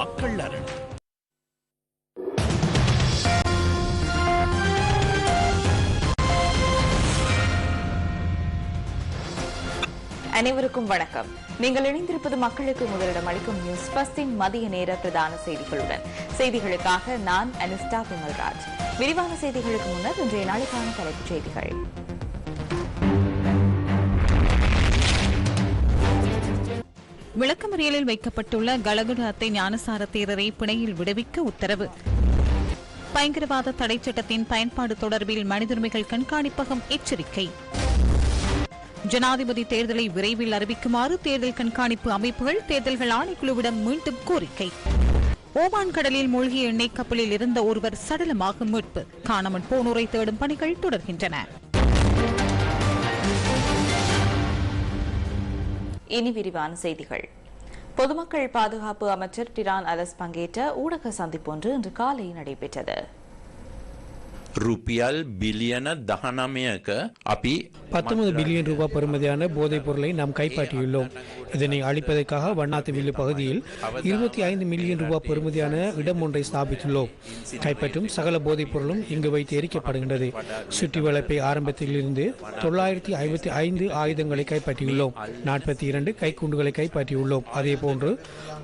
மக்கள் அரண் அனைவருக்கும் வணக்கம். நீங்கள் இணைந்திருப்பது மக்களுக்கு முதலிடம் அளிக்கும் நியூஸ் பஸ்டின் மதிய நேர பிரதான செய்திகளுடன். செய்திகளுக்காக நான் அனிஸ்டா விமல்ராஜ். விரிவான செய்திகளுக்கு முன்னர் இன்றைய நாளுக்கான தலைப்புச் செய்திகள். விளக்கமறியலில் வைக்கப்பட்டுள்ள கலகுட அத்தை ஞானசார தேரரை பிணையில் விடுவிக்க உத்தரவு. பயங்கரவாத தடை சட்டத்தின் பயன்பாடு தொடர்பில் மனிதுரிமைகள் கண்காணிப்பகம் எச்சரிக்கை. ஜனாதிபதி தேர்தலை விரைவில் அறிவிக்குமாறு தேர்தல் கண்காணிப்பு அமைப்புகள் தேர்தல்கள் ஆணைக்குழுவிடம் மீண்டும் கோரிக்கை. ஓமான் கடலில் மூழ்கிய எண்ணெய் கப்பலில் இருந்த ஒருவர் சடலமாக மீட்பு. காணாமல் போனோரை தேடும் பணிகள் தொடர்கின்றன. இனி விரிவான செய்திகள். பொதுமக்கள் பாதுகாப்பு அமைச்சர் டிரான் அலஸ் பங்கேற்ற ஊடக சந்திப்பொன்று இன்று காலை நடைபெற்றது. රුපියල් බිලියන දහනමයක අපි பத்தொன்பது பில்லியன் ரூபாய் பெறுமதியான போதைப் பொருளை நாம் கைப்பற்றியுள்ளோம் இதனை அளிப்பதற்காக வண்ணாத்து வில்லு பகுதியில் இருபத்தி ஐந்து மில்லியன் ரூபாய் பெறுமதியான இடம் ஒன்றை ஸ்தாபித்துள்ளோம் கைப்பற்றும் சகல போதைப் பொருளும் இங்கு வைத்து எரிக்கப்படுகின்றது சுற்றி வளைப்பை ஆரம்பத்திலிருந்து தொள்ளாயிரத்தி ஐம்பத்தி ஐந்து ஆயுதங்களை கைப்பற்றியுள்ளோம் நாற்பத்தி இரண்டு கைக்குண்டுகளை கைப்பற்றியுள்ளோம் அதே போன்று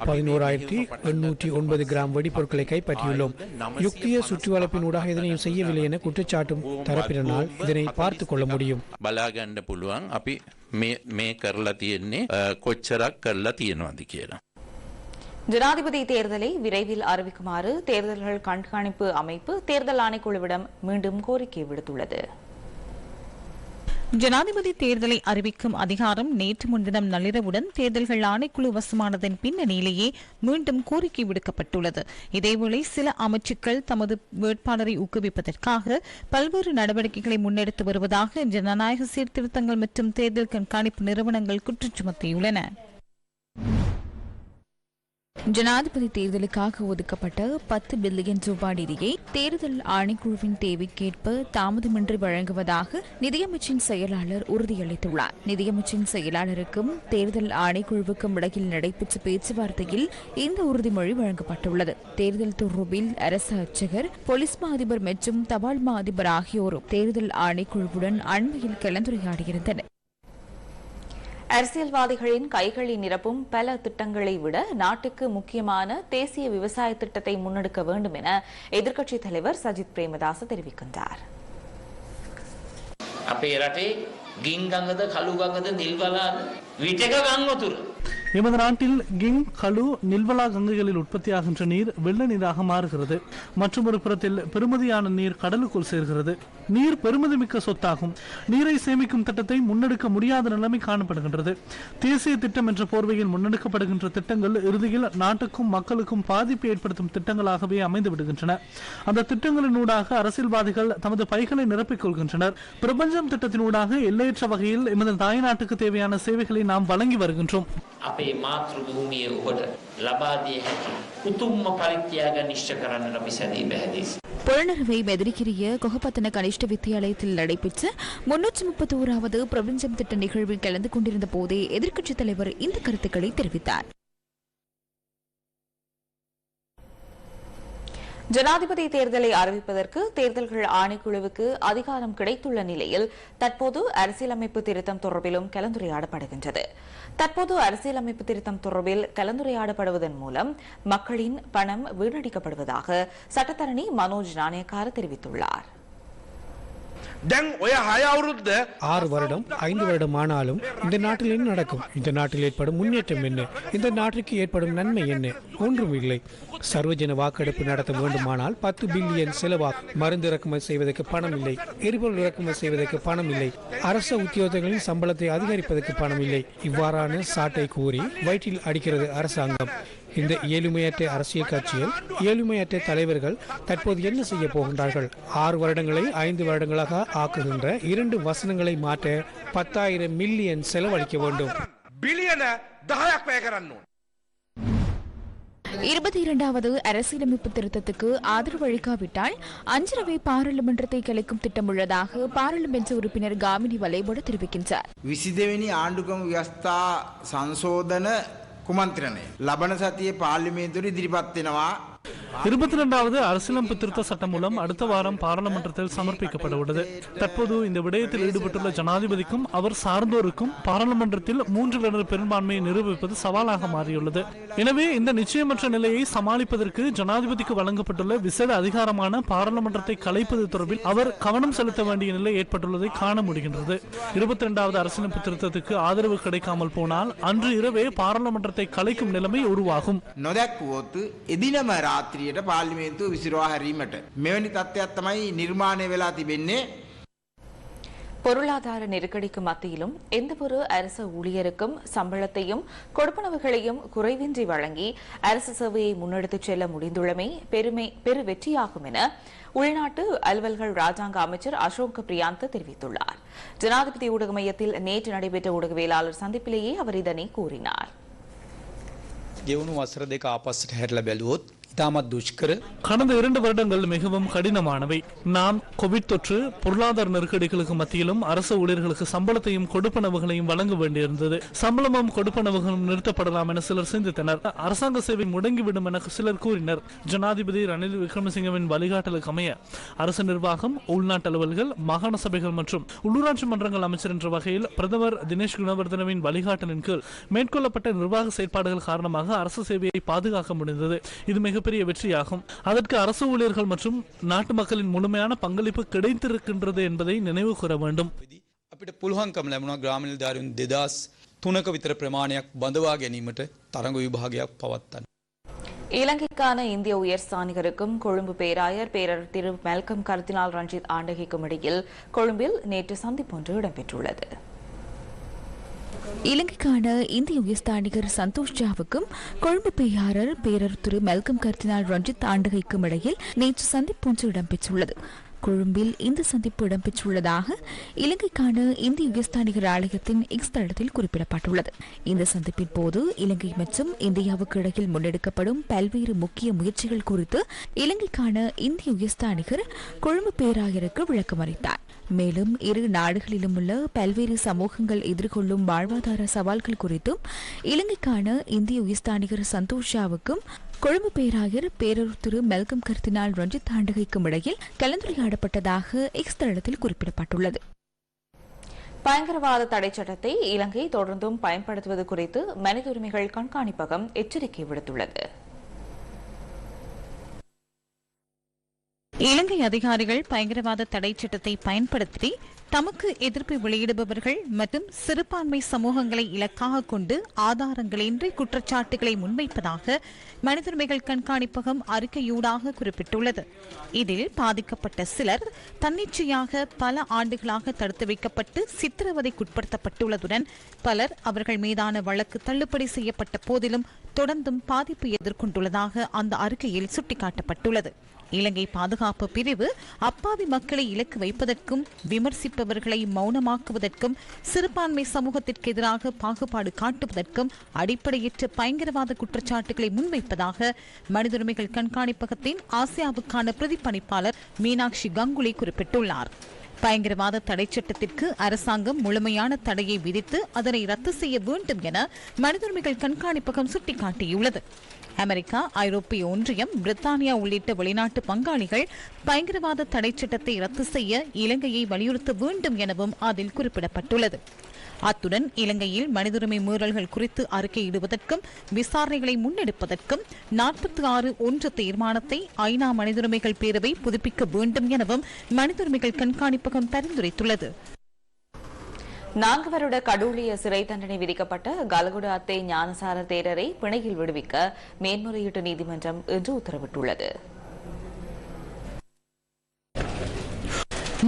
பதினோராயிரத்தி எண்ணூற்றி ஒன்பது கிராம் வெடிப்பொருட்களை கைப்பற்றியுள்ளோம் யுக்திய சுற்றி வளைப்பின் ஊடாக இதனையும் செய்யவில்லை குற்றவாளி என குற்றச்சாட்டும் தரப்பினால் இதனை பார்த்து கொள்ள முடியும். பலாகண்ட புலுவாங் அப்பி மே மே தியன்னே கொச்சரா கர்லா தியன்வாதி கேலாம் ஜனாதிபதி தேர்தலை விரைவில் அறிவிக்குமாறு தேர்தல்கள் கண்காணிப்பு அமைப்பு தேர்தல் ஆணைக்குழுவிடம் மீண்டும் கோரிக்கை விடுத்துள்ளது. ஜனாதிபதி தேர்தலை அறிவிக்கும் அதிகாரம் நேற்று முன்தினம் நள்ளிரவுடன் தேர்தல்கள் ஆணைக்குழு வசமானதன் பின்னணியிலேயே மீண்டும் கோரிக்கை விடுக்கப்பட்டுள்ளது. இதேவேளை சில அமைச்சுக்கள் தமது வேட்பாளரை ஊக்குவிப்பதற்காக பல்வேறு நடவடிக்கைகளை முன்னெடுத்து வருவதாக ஜனநாயக சீர்திருத்தங்கள் மற்றும் தேர்தல் கண்காணிப்பு நிறுவனங்கள் குற்றம் சுமத்தியுள்ளன. ஜனாதிபதி தேர்தலுக்காக ஒதுக்கப்பட்ட பத்து பில்லியன் ரூபாய் நிதியை தேர்தல் ஆணைக்குழுவின் தேவைக்கேற்ப தாமதமின்றி வழங்குவதாக நிதியமைச்சின் செயலாளர் உறுதியளித்துள்ளார். நிதியமைச்சின் செயலாளருக்கும் தேர்தல் ஆணைக்குழுவுக்கும் இடையில் நடைபெற்ற பேச்சுவார்த்தையில் இந்த உறுதிமொழி வழங்கப்பட்டுள்ளது. தேர்தல் தொடர்பில் அரசு அர்ச்சகர் போலீஸ் மா அதிபர் மற்றும் தபால் மா அதிபர் ஆகியோரும் தேர்தல் ஆணைக்குழுவுடன் அண்மையில் கலந்துரையாடியிருந்தனர். அரசியல்வாதிகளின் கைகளை நிரப்பும் பல திட்டங்களை விட நாட்டுக்கு முக்கியமான தேசிய விவசாய திட்டத்தை முன்னெடுக்க வேண்டும் என எதிர்க்கட்சித் தலைவர் சஜித் பிரேமதாச தெரிவிக்கின்றார் අපේ රටේ ගින් ගඟද කළු ගඟද නිල් බලාද විටක ගංවතුර. எமது நாட்டில் கிங் கலு நில்வலா கங்கைகளில் உற்பத்தியாகின்ற நீர் வெள்ள நீராக மாறுகிறது. மற்றும் ஒரு புறத்தில் பெருமதியான நீர் கடலுக்குள் சேர்கிறது. நீர் பெருமதிமிக்க சொத்தாகும். நீரை சேமிக்கும் திட்டத்தை முன்னெடுக்க முடியாத நிலைமை காணப்படுகின்றது. தேசிய திட்டம் என்ற போர்வையில் முன்னெடுக்கப்படுகின்ற திட்டங்கள் இறுதியில் நாட்டுக்கும் மக்களுக்கும் பாதிப்பு ஏற்படுத்தும் திட்டங்களாகவே அமைந்து விடுகின்றன. அந்த திட்டங்களினூடாக அரசியல்வாதிகள் தமது பைகளை நிரப்பிக் கொள்கின்றனர். பிரபஞ்சம் திட்டத்தினூடாக எல்லையற்ற வகையில் எமது தாய்நாட்டுக்கு தேவையான சேவைகளை நாம் வழங்கி வருகின்றோம். අපේ මාතෘ භූමිය ඔබට ලබාදිය හැකි. උතුම්ම පරිත්‍යයාග නිශ්ච කරන්නට අපි සැදී පැහැදිසි. புலனறுவை மெதிரிக்கிரிய கொகப்பத்தன கனிஷ்ட வித்தியாலயத்தில் நடைபெற்ற முன்னூற்றி முப்பத்தி ஓராவது பிரபஞ்சம் திட்ட நிகழ்வில் கலந்து கொண்டிருந்த போதே எதிர்க்கட்சித் தலைவர் இந்த கருத்துக்களை தெரிவித்தார் ஜனாதிபதி தேர்தலை அறிவிப்பதற்கு தேர்தல்கள் ஆணைக்குழுவுக்கு அதிகாரம் கிடைத்துள்ள நிலையில் தற்போது அரசியலமைப்பு திருத்தம் தொடர்பிலும் கலந்துரையாடப்படுகின்றது. தற்போது அரசியலமைப்பு திருத்தம் தொடர்பில் கலந்துரையாடப்படுவதன் மூலம் மக்களின் பணம் வீணடிக்கப்படுவதாக சட்டத்தரணி மனோஜ் நாணயக்கார தெரிவித்துள்ளார். ஆறு வருடம் ஐந்து வருடம் ஆனாலும் இந்த நாட்டில் என்ன நடக்கும்? இந்த நாட்டில் ஏற்படும் முன்னேற்றம் என்ன? இந்த நாட்டிற்கு ஏற்படும் நன்மை என்ன? ஒன்றும் இல்லை. சர்வஜன வாக்கெடுப்பு நடத்த வேண்டுமானால் பத்து பில்லியன் செலவா மருந்து இறக்குமதி செய்வதற்கு பணம் இல்லை. எரிபொருள் இறக்குமதி செய்வதற்கு பணம் இல்லை. அரச உத்தியோகங்களின் சம்பளத்தை அதிகரிப்பதற்கு பணம் இல்லை. இவ்வாறான சாட்டை கூறி வயிற்றில் அடிக்கிறது அரசாங்கம். இந்த ஏழுமையற்ற அரசியல் கட்சியில் ஏழுமையற்ற தலைவர்கள் தற்போது என்ன செய்ய போகின்றார்கள்? ஆறு வருடங்களை ஐந்து வருடங்களாக ஆக்குகின்ற இரண்டு வசனங்களை மாற்ற பத்தாயிரம் மில்லியன் செலவழிக்க வேண்டும். இருபத்தி இரண்டாவது அரசியலமைப்பு திருத்தத்துக்கு ஆதரவு அளிக்காவிட்டால் அஞ்சலவை பாராளுமன்றத்தை கலைக்கும் திட்டம் உள்ளதாக பாராளுமன்ற உறுப்பினர் காமினி வலைபட தெரிவிக்கின்றார். விசிதேவினி ஆண்டுகம் வியஸ்தா சன்சோதன குமந்திரனை லபன சத்திய பார்லிமேந்தூர் இதிரிபத்தினவா இருபத்தி இரண்டாவது அரசியலமைப்பு திருத்த சட்டம் மூலம் அடுத்த வாரம் பாராளுமன்றத்தில் சமர்ப்பிக்கப்பட உள்ளது தற்போது இந்த விடயத்தில் ஈடுபட்டுள்ள ஜனாதிபதிக்கும் அவர் சார்ந்தோருக்கும் பாராளுமன்றத்தில் மூன்றில் பெரும்பான்மையை நிரூபிப்பது சவாலாக மாறியுள்ளது. எனவே இந்த நிச்சயமற்ற நிலையை சமாளிப்பதற்கு ஜனாதிபதிக்கு வழங்கப்பட்டுள்ள விசேட அதிகாரமான பாராளுமன்றத்தை கலைப்பது தொடர்பில் அவர் கவனம் செலுத்த வேண்டிய நிலை ஏற்பட்டுள்ளதை காண முடிகின்றது இருபத்தி இரண்டாவது அரசியலமைப்பு திருத்தத்துக்கு ஆதரவு கிடைக்காமல் போனால் அன்று இரவே பாராளுமன்றத்தை கலைக்கும் நிலைமை உருவாகும் නොදැක්වුවොත් එදිනම රාත්‍රියට පාර්ලිමේන්තුව විසිරවා හැරීමට. මෙවැනි තත්ත්වයක් තමයි නිර්මාණය වෙලා තිබෙන්නේ. பொருளாதார நெருக்கடிக்கு மத்தியிலும் எந்தவொரு அரசு ஊழியருக்கும் சம்பளத்தையும் கொடுப்பனவுகளையும் குறைவின்றி வழங்கி அரசு சேவையை முன்னெடுத்துச் செல்ல முடிந்துள்ளமை பெருமை பெரு வெற்றியாகும் என உள்நாட்டு அலுவல்கள் ராஜாங்க அமைச்சர் அசோக் பிரியாந்த் தெரிவித்துள்ளார் ஜனாதிபதி ஊடக மையத்தில் நேற்று நடைபெற்ற ஊடகவியலாளர் சந்திப்பிலேயே அவர் இதனை கூறினார் ගෙවුණු වසර දෙක ආපස්සට හැරල බැලුවොත් தாம துஷ்கர. கடந்த இரண்டு வருடங்கள் மிகவும் கடினமானவை. நாம் கோவிட் தொற்று பொருளாதார நெருக்கடிகளுக்கு மத்தியிலும் அரசு ஊழியர்களுக்கு சம்பளத்தையும் கொடுப்பனவுகளையும் வழங்க வேண்டியிருந்தது. சம்பளமும் கொடுப்பனவுகளும் நிறுத்தப்படலாம் என சிலர் சிந்தித்தனர். அரசாங்க சேவை முடங்கிவிடும் என சிலர் கூறினர். ஜனாதிபதி ரணில் விக்ரமசிங்கவின் வழிகாட்டலுக்கு அமைய அரசு நிர்வாகம் உள்நாட்டு அலுவல்கள் மாகாண சபைகள் மற்றும் உள்ளூராட்சி மன்றங்கள் அமைச்சர் என்ற வகையில் பிரதமர் தினேஷ் குணவர்தனவின் வழிகாட்டலின் கீழ் மேற்கொள்ளப்பட்ட நிர்வாக செயற்பாடுகள் காரணமாக அரசு சேவையை பாதுகாக்க முடிந்தது. இது மிக மிகப்பெரிய வெற்றியாகும் அதற்கு அரசு ஊழியர்கள் மற்றும் நாட்டு மக்களின் முழுமையான பங்களிப்பு கிடைத்திருக்கின்றது என்பதை நினைவு கூற வேண்டும் අපිට පුළුවන්කම ලැබුණා ග්‍රාමිල් ධාරුන් දෙදස් තුනක විතර ප්‍රමාණයක් බඳවා ගැනීමට තරඟ විභාගයක් පවත්තන්න. இலங்கைக்கான இந்திய உயர் ஸ்தானிகருக்கும் கொழும்பு பேராயர் பேரர் திரு மெல்கம் கர்தினால் ரஞ்சித் ஆண்டகைக்கும் இடையில் கொழும்பில் நேற்று சந்திப்பொன்று இடம்பெற்றுள்ளது இலங்கைக்கான இந்திய உயர்ஸ்தானிகர் சந்தோஷ் ஜாவுக்கும் கொழும்பு பேயாரர் பேரர் திரு மெல்கம் கர்த்தினால் ரஞ்சித் ஆண்டகைக்கும் இடையில் நேற்று சந்திப்பொன்று இடம்பெற்றுள்ளது. கொழும்பில் இந்த சந்திப்பு இடம்பெற்றுள்ளதாக இலங்கைக்கான இந்திய உயர்ஸ்தானிகர் ஆலயத்தின் எக்ஸ் தளத்தில் குறிப்பிடப்பட்டுள்ளது. இந்த சந்திப்பின் போது இலங்கை மற்றும் இந்தியாவுக்கு இடையில் முன்னெடுக்கப்படும் பல்வேறு முக்கிய முயற்சிகள் குறித்து இலங்கைக்கான இந்திய உயர்ஸ்தானிகர் கொழும்பு பேராயருக்கு விளக்கமளித்தார் மேலும் இரு நாடுகளிலும் உள்ள பல்வேறு சமூகங்கள் எதிர்கொள்ளும் வாழ்வாதார சவால்கள் குறித்தும் இலங்கைக்கான இந்திய உயர்ஸ்தானிகர் சந்தோஷ் ஷாவுக்கும் கொழும்பு பேராயர் பேரூர் திரு மெல்கம் கருத்தினால் ரஞ்சித் ஆண்டகைக்கும் இடையில் கலந்துரையாடப்பட்டதாக எக்ஸ் தளத்தில் குறிப்பிடப்பட்டுள்ளது. பயங்கரவாத தடை சட்டத்தை இலங்கை தொடர்ந்தும் பயன்படுத்துவது குறித்து மனித உரிமைகள் கண்காணிப்பகம் எச்சரிக்கை விடுத்துள்ளது. இலங்கை அதிகாரிகள் பயங்கரவாத தடை சட்டத்தை பயன்படுத்தி தமக்கு எதிர்ப்பை வெளியிடுபவர்கள் மற்றும் சிறுபான்மை சமூகங்களை இலக்காக கொண்டு ஆதாரங்களின்றி குற்றச்சாட்டுகளை முன்வைப்பதாக மனிதரிமைகள் கண்காணிப்பகம் அறிக்கையூடாக குறிப்பிட்டுள்ளது. இதில் பாதிக்கப்பட்ட சிலர் தன்னிச்சையாக பல ஆண்டுகளாக தடுத்து வைக்கப்பட்டு சித்திரவதைக்குட்படுத்தப்பட்டுள்ளதுடன் பலர் அவர்கள் மீதான வழக்கு தள்ளுபடி செய்யப்பட்ட போதிலும் தொடர்ந்தும் பாதிப்பு எதிர்கொண்டுள்ளதாக அந்த அறிக்கையில் சுட்டிக்காட்டப்பட்டுள்ளது. இலங்கை பாதுகாப்பு பிரிவு அப்பாவி மக்களை இலக்கு வைப்பதற்கும் விமர்சிப்பவர்களை மௌனமாக்குவதற்கும் சிறுபான்மை சமூகத்திற்கு எதிராக பாகுபாடு காட்டுவதற்கும் அடிப்படையற்ற பயங்கரவாத குற்றச்சாட்டுகளை முன்வைப்பதாக மனித உரிமைகள் கண்காணிப்பகத்தின் ஆசியாவுக்கான பிரதிப்பணிப்பாளர் மீனாட்சி கங்குலி குறிப்பிட்டுள்ளார். பயங்கரவாத தடை சட்டத்திற்கு அரசாங்கம் முழுமையான தடையை விதித்து அதனை ரத்து செய்ய வேண்டும் என மனித உரிமைகள் கண்காணிப்பகம் சுட்டிக்காட்டியுள்ளது. அமெரிக்கா ஐரோப்பிய ஒன்றியம் பிரித்தானியா உள்ளிட்ட வெளிநாட்டு பங்காளிகள் பயங்கரவாத தடை சட்டத்தை ரத்து செய்ய இலங்கையை வலியுறுத்த வேண்டும் எனவும் அதில் குறிப்பிடப்பட்டுள்ளது. அத்துடன் இலங்கையில் மனிதுரிமை மீறல்கள் குறித்து அறிக்கையிடுவதற்கும் விசாரணைகளை முன்னெடுப்பதற்கும் நாற்பத்தி ஆறு ஒன்று தீர்மானத்தை ஐநா மனிதுரிமைகள் பேரவை புதுப்பிக்க வேண்டும் எனவும் மனிதுரிமைகள் கண்காணிப்பகம் பரிந்துரைத்துள்ளது. நான்கு வருட கடூழிய சிறை தண்டனை விதிக்கப்பட்ட கலகுட அத்தை ஞானசார தேரரை பிணையில் விடுவிக்க மேன்முறையீட்டு நீதிமன்றம் இன்று உத்தரவிட்டுள்ளது.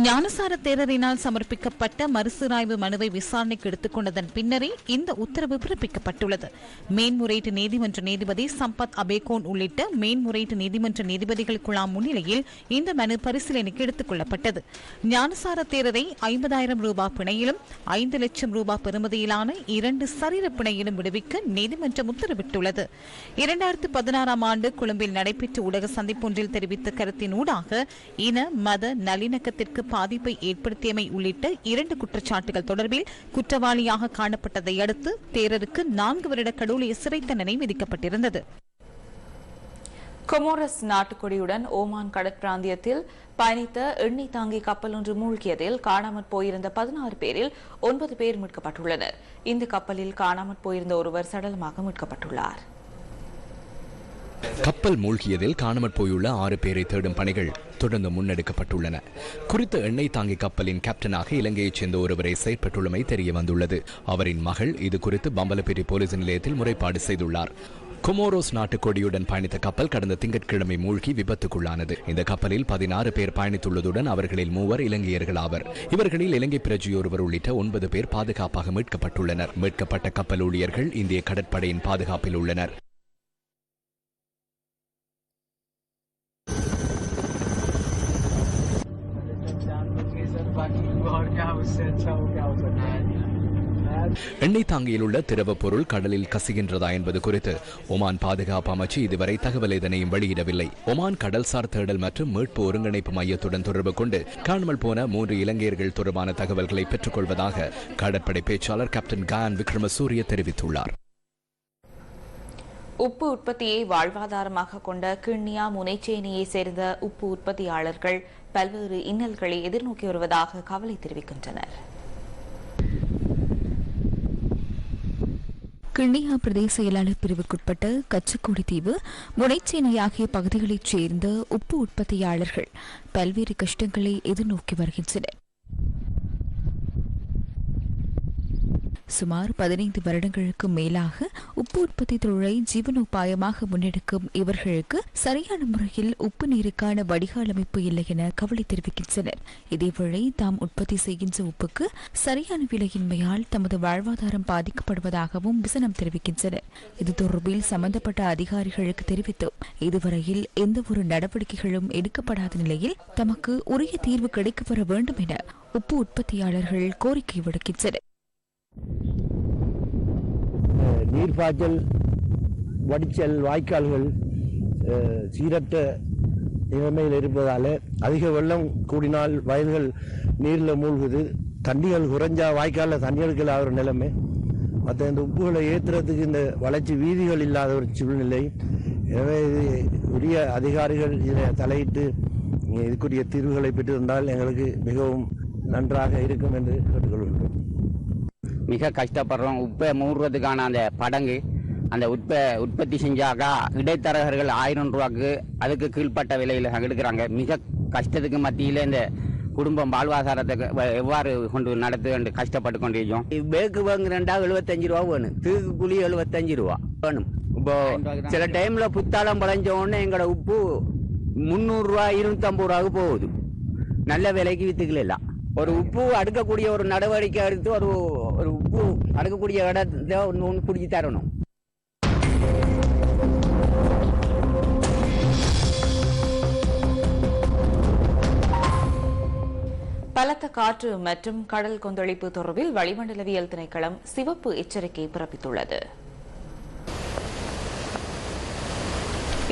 ஞானசார தேரரினால் சமர்ப்பிக்கப்பட்ட மறுசீராய்வு மனுவை விசாரணைக்கு எடுத்துக் கொண்டதன் பின்னரே இந்த உத்தரவு பிறப்பிக்கப்பட்டுள்ளது. மேன்முறையீட்டு நீதிமன்ற நீதிபதி சம்பத் அபேகோன் உள்ளிட்ட மேன்முறையீட்டு நீதிமன்ற நீதிபதிகள் குழாம் முன்னிலையில் இந்த மனு பரிசீலனைக்கு எடுத்துக் கொள்ளப்பட்டது ஞானசார தேரரை ஐம்பதாயிரம் ரூபாய் பிணையிலும் ஐந்து லட்சம் ரூபாய் பெறுமதியிலான இரண்டு சரீர பிணையிலும் விடுவிக்க நீதிமன்றம் உத்தரவிட்டுள்ளது. இரண்டாயிரத்து பதினாறாம் ஆண்டு கொழும்பில் நடைபெற்ற ஊடக சந்திப்பொன்றில் தெரிவித்த கருத்தின் ஊடாக இன மத நல்லிணக்கத்திற்கு பாதிப்பை ஏற்படுத்தியமை உள்ளிட்ட இரண்டு குற்றச்சாட்டுகள் தொடர்பில் குற்றவாளியாக காணப்பட்டதை அடுத்து தேரருக்கு நான்கு வருட கடூழிய சிறை தண்டனை விதிக்கப்பட்டிருந்தது. கொமோரஸ் நாட்டுக்கொடியுடன் ஓமான் கடற்பிராந்தியத்தில் பயணித்த எண்ணெய் தாங்கி கப்பல் ஒன்று மூழ்கியதில் காணாமற் போயிருந்த பதினாறு பேரில் ஒன்பது பேர் மீட்கப்பட்டுள்ளனர். இந்த கப்பலில் காணாமற் போயிருந்த ஒருவர் சடலமாக மீட்கப்பட்டுள்ளார். கப்பல் மூழ்கியதில் காணாமற் போயுள்ள ஆறு பேரை தேடும் பணிகள் தொடர்ந்து முன்னெடுக்கப்பட்டுள்ளன. குறித்த எண்ணெய் தாங்கி கப்பலின் கேப்டனாக இலங்கையைச் சேர்ந்த ஒருவரை செயற்பட்டுள்ளமை தெரிய வந்துள்ளது அவரின் மகள் இது குறித்து பம்பலப்பேரி போலீஸ் நிலையத்தில் முறைப்பாடு செய்துள்ளார். குமோரோஸ் நாட்டு கொடியுடன் பயணித்த கப்பல் கடந்த திங்கட்கிழமை மூழ்கி விபத்துக்குள்ளானது. இந்த கப்பலில் பதினாறு பேர் பயணித்துள்ளதுடன் அவர்களில் மூவர் இலங்கையர்கள் ஆவர். இவர்களில் இலங்கை பிரஜையொருவர் உள்ளிட்ட ஒன்பது பேர் பாதுகாப்பாக மீட்கப்பட்டுள்ளனர். மீட்கப்பட்ட கப்பல் ஊழியர்கள் இந்திய கடற்படையின் பாதுகாப்பில் உள்ளனர். எண்ணெய் தாங்கியில் உள்ள திரவ பொருள் கடலில் கசிகின்றதா என்பது குறித்து ஒமான் பாதுகாப்பு அமைச்சு இதுவரை தகவல் எதனையும் வெளியிடவில்லை. ஒமான் கடல்சார் தேடல் மற்றும் மீட்பு ஒருங்கிணைப்பு மையத்துடன் தொடர்பு கொண்டு காணாமல் போன மூன்று இலங்கையர்கள் தொடர்பான தகவல்களை பெற்றுக்கொள்வதாக கடற்படை பேச்சாளர் கேப்டன் கான் விக்ரமசூரிய தெரிவித்துள்ளார். உப்பு உற்பத்தியை வாழ்வாதாரமாக கொண்ட கிண்ணியா முனைச்சேனியை சேர்ந்த உப்பு உற்பத்தியாளர்கள் பல்வேறு இன்னல்களை எதிர்நோக்கி வருவதாக கவலை தெரிவிக்கின்றனர். கிண்ணியா பிரதேச செயலாளர் பிரிவுக்குட்பட்ட கச்சக்கோடி தீவு முனைச்சேனை ஆகிய பகுதிகளைச் சேர்ந்த உப்பு உற்பத்தியாளர்கள் பல்வேறு கஷ்டங்களை எதிர்நோக்கி வருகின்றனர். சுமார் பதினைந்து வருடங்களுக்கு மேலாக உப்பு உற்பத்தி தொழிலை ஜீவனோபாயமாக முன்னெடுக்கும் இவர்களுக்கு சரியான முறையில் உப்பு நீருக்கான வடிகால் அமைப்பு இல்லை என கவலை தெரிவிக்கின்றனர். இதேவேளை தாம் உற்பத்தி செய்கின்ற உப்புக்கு சரியான விலையின்மையால் தமது வாழ்வாதாரம் பாதிக்கப்படுவதாகவும் விசனம் தெரிவிக்கின்றனர். இது தொடர்பில் சம்பந்தப்பட்ட அதிகாரிகளுக்கு தெரிவித்தோம். இதுவரையில் எந்த ஒரு நடவடிக்கைகளும் எடுக்கப்படாத நிலையில் தமக்கு உரிய தீர்வு கிடைக்கப்பெற வேண்டும் என உப்பு உற்பத்தியாளர்கள் கோரிக்கை விடுக்கின்றனர். நீர்ப்பாய்ச்சல் வடிச்சல் வாய்க்கால்கள் சீரற்ற நிலைமையில் இருப்பதால் அதிக வெள்ளம் கூடினால் வயல்கள் நீரில் மூழ்குது. தண்ணிகள் குறைஞ்சா வாய்க்காலில் தண்ணி எடுக்கல ஒரு நிலைமை. மற்ற இந்த உப்புகளை ஏற்றுறதுக்கு இந்த வளர்ச்சி வீதிகள் இல்லாத ஒரு சூழ்நிலை. எனவே இது உரிய அதிகாரிகள் இதில் தலையிட்டு இதுக்குரிய தீர்வுகளை பெற்றிருந்தால் எங்களுக்கு மிகவும் நன்றாக இருக்கும் என்று மிக கஷ்டப்படுறோம். உப்பை மூடுறதுக்கான அந்த படங்கு. அந்த உற்ப உற்பத்தி செஞ்சாக்கா இடைத்தரகர்கள் ஆயிரம் ரூபாய்க்கு அதுக்கு கீழ்ப்பட்ட விலையில் எடுக்கிறாங்க. மிக கஷ்டத்துக்கு மத்தியில் இந்த குடும்பம் வாழ்வாதாரத்தை எவ்வாறு கொண்டு நடத்து என்று கஷ்டப்பட்டு கொண்டிருக்கோம் பேக்கு வாங்குறேன்டா எழுபத்தஞ்சு ரூபா வேணும். தூக்கு கூலி எழுபத்தஞ்சு ரூபா வேணும். இப்போ சில டைம்ல புத்தாளம் பழஞ்ச உடனே எங்களோட உப்பு முந்நூறுரூவா இருநூத்தம்பது ரூபாவுக்கு போகுது. நல்ல விலைக்கு வித்துக்கலாம் ஒரு உப்பு அடுக்கக்கூடிய ஒரு நடவடிக்கை எடுத்து ஒரு அடுக்கக்கூடிய இடத்த ஒன்று ஒன்று பிடிச்சி தரணும் பலத்த காற்று மற்றும் கடல் கொந்தளிப்பு தொடர்பில் வளிமண்டலவியல் திணைக்களம் சிவப்பு எச்சரிக்கை பிறப்பித்துள்ளது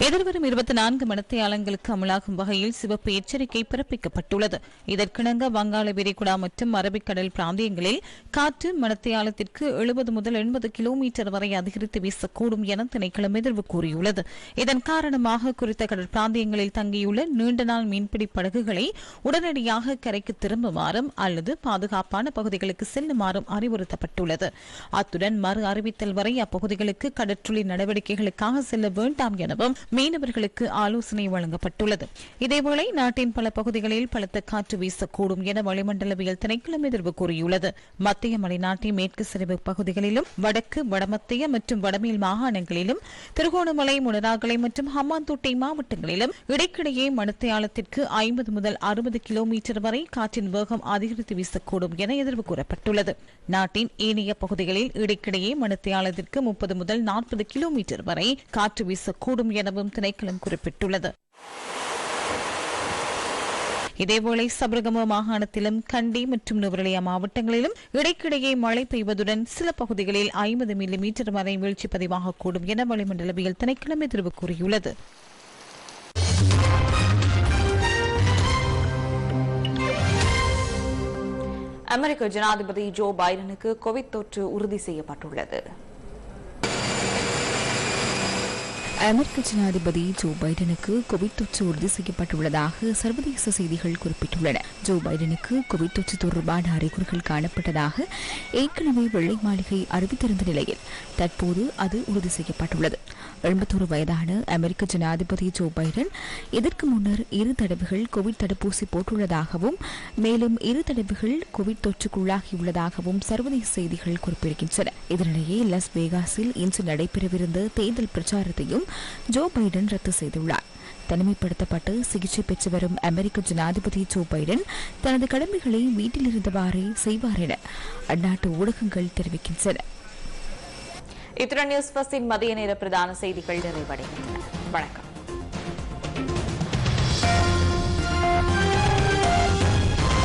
எதிர்வரும் இருபத்தி நான்கு மடத்தையாளங்களுக்கு அமலாகும் வகையில் சிவப்பு எச்சரிக்கை பிறப்பிக்கப்பட்டுள்ளது. இதற்கிணங்க வங்காள விரிகுடா மற்றும் அரபிக்கடல் பிராந்தியங்களில் காற்று மணித்தியாலத்திற்கு எழுபது முதல் எண்பது கிலோமீட்டர் வரை அதிகரித்து வீசக்கூடும் என திணைக்களம் எதிர்வு கூறியுள்ளது. இதன் காரணமாக குறித்த கடல் பிராந்தியங்களில் தங்கியுள்ள நீண்ட நாள் மீன்பிடி படகுகளை உடனடியாக கரைக்கு திரும்புமாறும் அல்லது பாதுகாப்பான பகுதிகளுக்கு செல்லுமாறும் அறிவுறுத்தப்பட்டுள்ளது. அத்துடன் மறு அறிவித்தல் வரை அப்பகுதிகளுக்கு கடற்றொழில் நடவடிக்கைகளுக்காக செல்ல வேண்டாம் எனவும் மீனவர்களுக்கு ஆலோசனை வழங்கப்பட்டுள்ளது. இதேவேளை நாட்டின் பல பகுதிகளில் பலத்த காற்று வீசக்கூடும் என வளிமண்டலவியல் திணைக்களம் எதிர்வு கூறியுள்ளது. மத்திய மலைநாட்டின் மேற்கு சரிவு பகுதிகளிலும் வடக்கு வடமத்திய மற்றும் வடமேல் மாகாணங்களிலும் திருகோணமலை முனராகலை மற்றும் ஹம்மாந்தோட்டை மாவட்டங்களிலும் இடைக்கிடையே மணித்தியாலத்திற்கு ஐம்பது முதல் அறுபது கிலோமீட்டர் வரை காற்றின் வேகம் அதிகரித்து வீசக்கூடும் என எதிர்வு கூறப்பட்டுள்ளது. நாட்டின் ஏனைய பகுதிகளில் இடைக்கிடையே மணித்தியாலத்திற்கு முப்பது முதல் நாற்பது கிலோமீட்டர் வரை காற்று வீசக்கூடும் எனவும் திணைக்களம் குறிப்பிட்டுள்ளது. இதேவேளை சபரகம மாகாணத்திலும் கண்டி மற்றும் நுவரலியா மாவட்டங்களிலும் இடைக்கிடையே மழை பெய்வதுடன் சில பகுதிகளில் ஐம்பது மில்லி மீட்டர் வரை வீழ்ச்சி பதிவாகக்கூடும் என வளிமண்டலவியல் திணைக்களம் எதிர்வு கூறியுள்ளது. அமெரிக்க ஜனாதிபதி ஜோ பைடனுக்கு கோவிட் தொற்று உறுதி செய்யப்பட்டுள்ளது. அமெரிக்க ஜனாதிபதி ஜோ பைடனுக்கு கோவிட் தொற்று உறுதி செய்யப்பட்டுள்ளதாக சர்வதேச செய்திகள் குறிப்பிட்டுள்ளன. ஜோ பைடனுக்கு கோவிட் தொற்று தொடர்பான அறிகுறிகள் காணப்பட்டதாக ஏற்கனவே வெள்ளை மாளிகை அறிவித்திருந்த நிலையில் தற்போது அது உறுதி செய்யப்பட்டுள்ளது. எண்பத்தொரு வயதான அமெரிக்க ஜனாதிபதி ஜோ பைடன் இதற்கு முன்னர் இரு தடவைகள் கோவிட் தடுப்பூசி போட்டுள்ளதாகவும் மேலும் இரு தடவைகள் கோவிட் தொற்றுக்குள்ளாகியுள்ளதாகவும் சர்வதேச செய்திகள் குறிப்பிடுகின்றன. இதனிடையே லஸ் வேகாஸில் இன்று நடைபெறவிருந்த தேர்தல் பிரச்சாரத்தையும் ஜோ பைடன் ரத்து செய்துள்ளார். தனிமைப்படுத்தப்பட்டு சிகிச்சை பெற்று வரும் அமெரிக்க ஜனாதிபதி ஜோ பைடன் தனது கடமைகளை வீட்டில் இருந்தவாறே செய்வார் என அந்நாட்டு ஊடகங்கள் தெரிவிக்கின்றன. இத்துடன் நியூஸ் பஸ்டின் மதிய நேர பிரதான செய்திகள் நிறைவடைகின்றன. வணக்கம்.